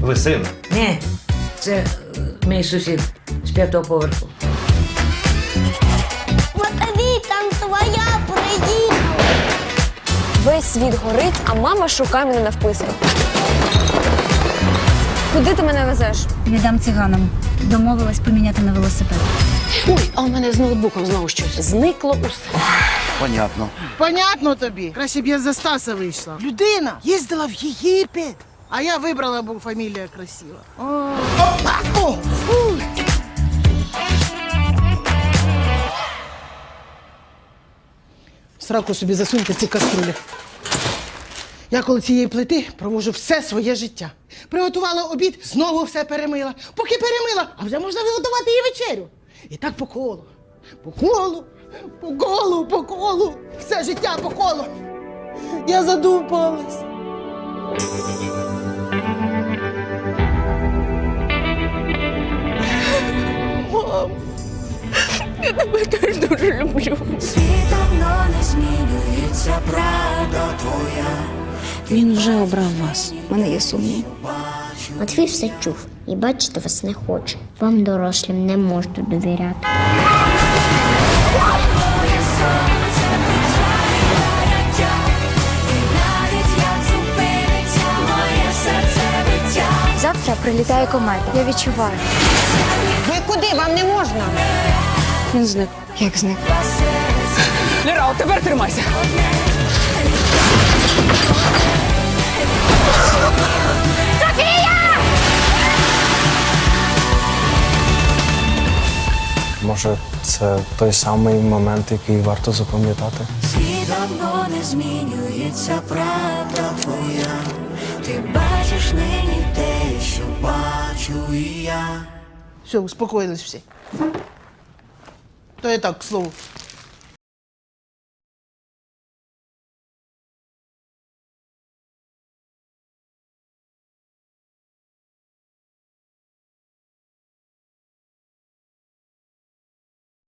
Ви син. Ні, це е, мій сусід з п'ятого поверху. Матвій, там твоя приїхала. Весь світ горить, а мама шукає мене на вписках. Куди ти мене везеш? Віддам циганам. Домовилась поміняти на велосипед. Ой, а у мене з ноутбуком знову щось зникло усе. Понятно. Понятно тобі. Краще б я за Стаса вийшла. Людина їздила в Єгипет. А я вибрала, бо фамілія красива. О. Опа! О! Фу! Сраку собі засуньте ці каструлі. Я коло цієї плити провожу все своє життя. Приготувала обід, знову все перемила. Поки перемила, а вже можна виготувати її вечерю. І так по колу. По колу, по колу, по колу. Все життя по колу. Я задумалась. Я тебе теж дуже люблю. Він вже обрав вас. У мене є сумнів. Матвій все чув і бачити вас не хоче. Вам, дорослим, не можна довіряти. Завтра прилітає комета. Я відчуваю. Ви куди? Вам не можна. Він зник. Як зник? Ліра, от тепер тримайся. Може, це той самий момент, який варто запам'ятати. Свідомо не змінюється правда боя. Ти бачиш нині те, що бачу я. Все, успокоїлись всі. То я так, к слову.